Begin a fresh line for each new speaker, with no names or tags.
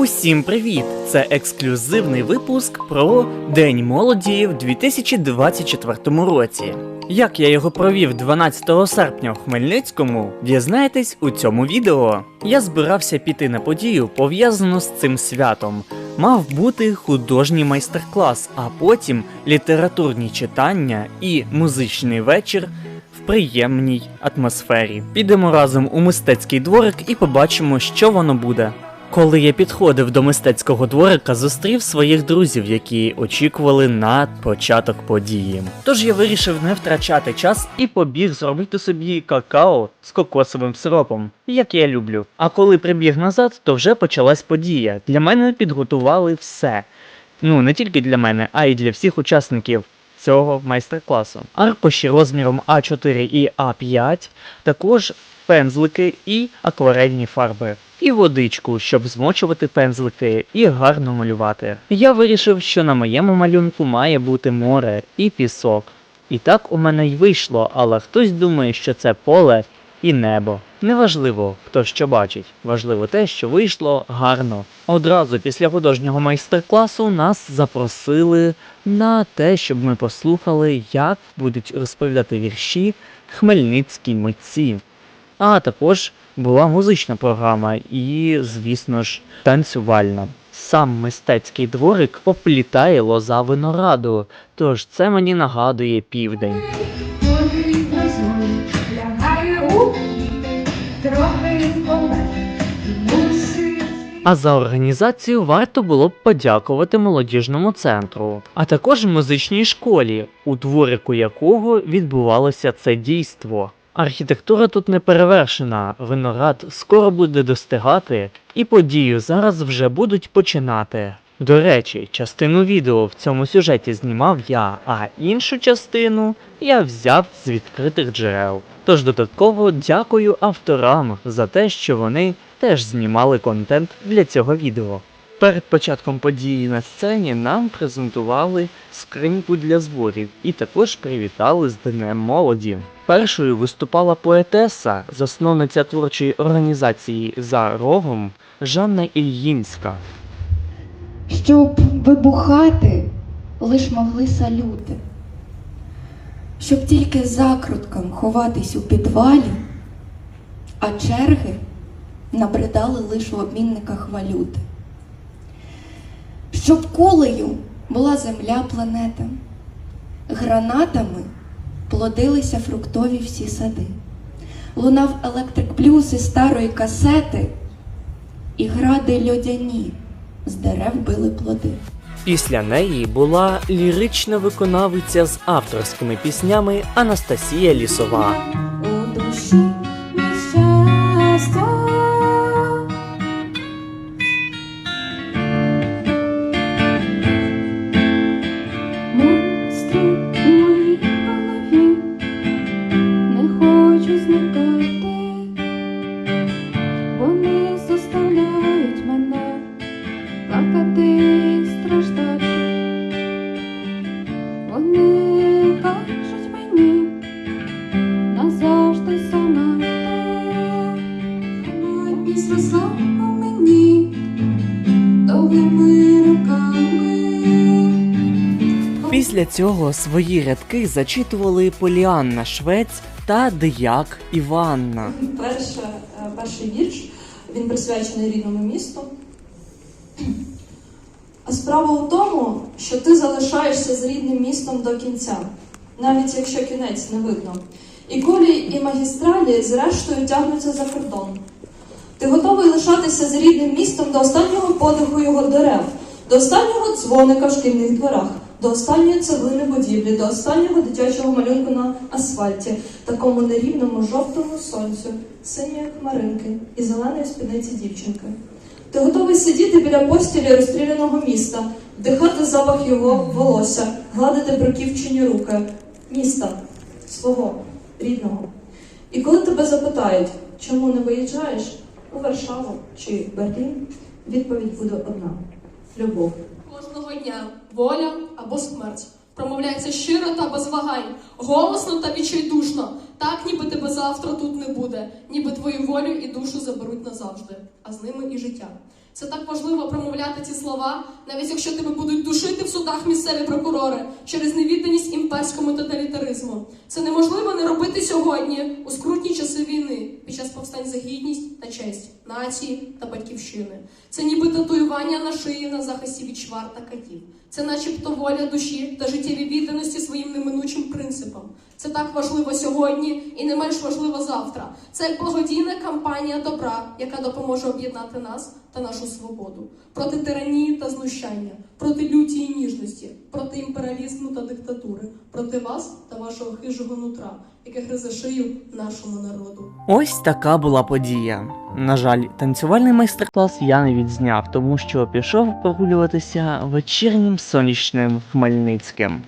Усім привіт! Це ексклюзивний випуск про День молоді в 2024 році. Як я його провів 12 серпня в Хмельницькому, дізнаєтесь у цьому відео. Я збирався піти на подію, пов'язану з цим святом. Мав бути художній майстер-клас, а потім літературні читання і музичний вечір в приємній атмосфері. Підемо разом у мистецький дворик і побачимо, що воно буде. Коли я підходив до мистецького дворика, зустрів своїх друзів, які очікували на початок події. Тож я вирішив не втрачати час і побіг зробити собі какао з кокосовим сиропом, як я люблю. А коли прибіг назад, то вже почалась подія. Для мене підготували все. Ну не тільки для мене, а й для всіх учасників цього майстер-класу. Аркуші розміром А4 і А5, також пензлики і акварельні фарби. І водичку, щоб змочувати пензлики і гарно малювати. Я вирішив, що на моєму малюнку має бути море і пісок. І так у мене й вийшло, але хтось думає, що це поле і небо. Неважливо, хто що бачить, важливо те, що вийшло гарно. Одразу після художнього майстер-класу нас запросили на те, щоб ми послухали, як будуть розповідати вірші хмельницькі митці. А також була музична програма і, звісно ж, танцювальна. Сам мистецький дворик оплітає лоза винораду, тож це мені нагадує південь. А за організацію варто було б подякувати молодіжному центру, а також музичній школі, у дворику якого відбувалося це дійство. Архітектура тут не перевершена, виноград скоро буде достигати, і подію зараз вже будуть починати. До речі, частину відео в цьому сюжеті знімав я, а іншу частину я взяв з відкритих джерел. Тож додатково дякую авторам за те, що вони теж знімали контент для цього відео. Перед початком події на сцені нам презентували скриньку для зборів і також привітали з Днем молоді. Першою виступала поетеса, засновниця творчої організації за рогом Жанна Ільїнська.
Щоб вибухати, лиш могли салюти. Щоб тільки закруткам ховатись у підвалі, а черги набридали лиш в обмінниках валюти. Щоб кулею була земля планета, гранатами плодилися фруктові всі сади. Лунав електрик із старої касети, і гради льодяні з дерев били плоди.
Після неї була лірична виконавиця з авторськими піснями Анастасія Лісова. Після цього свої рядки зачитували Поліанна Швець та Дияк Іванна.
Перше, перший вірш, він присвячений рідному місту. А справа у тому, що ти залишаєшся з рідним містом до кінця, навіть якщо кінець не видно. І кулі, і магістралі зрештою тягнуться за кордон. Ти готовий лишатися з рідним містом до останнього подиху його дерев, до останнього дзвоника в шкільних дворах, до останньої цеглини будівлі, до останнього дитячого малюнку на асфальті, такому нерівному жовтому сонцю, синьої хмаринки і зеленої спідниці дівчинки. Ти готовий сидіти біля постілі розстріляного міста, вдихати запах його волосся, гладити бруківчені руки, міста, свого, рідного. І коли тебе запитають, чому не виїжджаєш у Варшаву чи Берлін, відповідь буде одна: любов.
Дня воля або смерть промовляється щиро та без вагань, голосно та відчайдушно, так ніби тебе завтра тут не буде, ніби твою волю і душу заберуть назавжди, а з ними і життя. Це так важливо промовляти ці слова, навіть якщо тебе будуть душити в судах місцеві прокурори через невідданість імперському тоталітаризму. Це неможливо не робити сьогодні у скрутні часи війни під час повстань за гідність та честь нації та батьківщини. Це ніби татуювання на шиї на захисті від чвар та катів. Це начебто воля душі та життєві відданості своїм неминучим принципам. Це так важливо сьогодні і не менш важливо завтра. Це благодійна кампанія добра, яка допоможе об'єднати нас та нашу свободу проти тиранії та знущання, проти люті і ніжності, проти імперіалізму та диктатури, проти вас та вашого хижого нутра, яке гризе шию нашому народу.
Ось така була подія. На жаль, танцювальний майстер-клас я не відзняв, тому що пішов прогулюватися вечірнім сонячним Хмельницьким.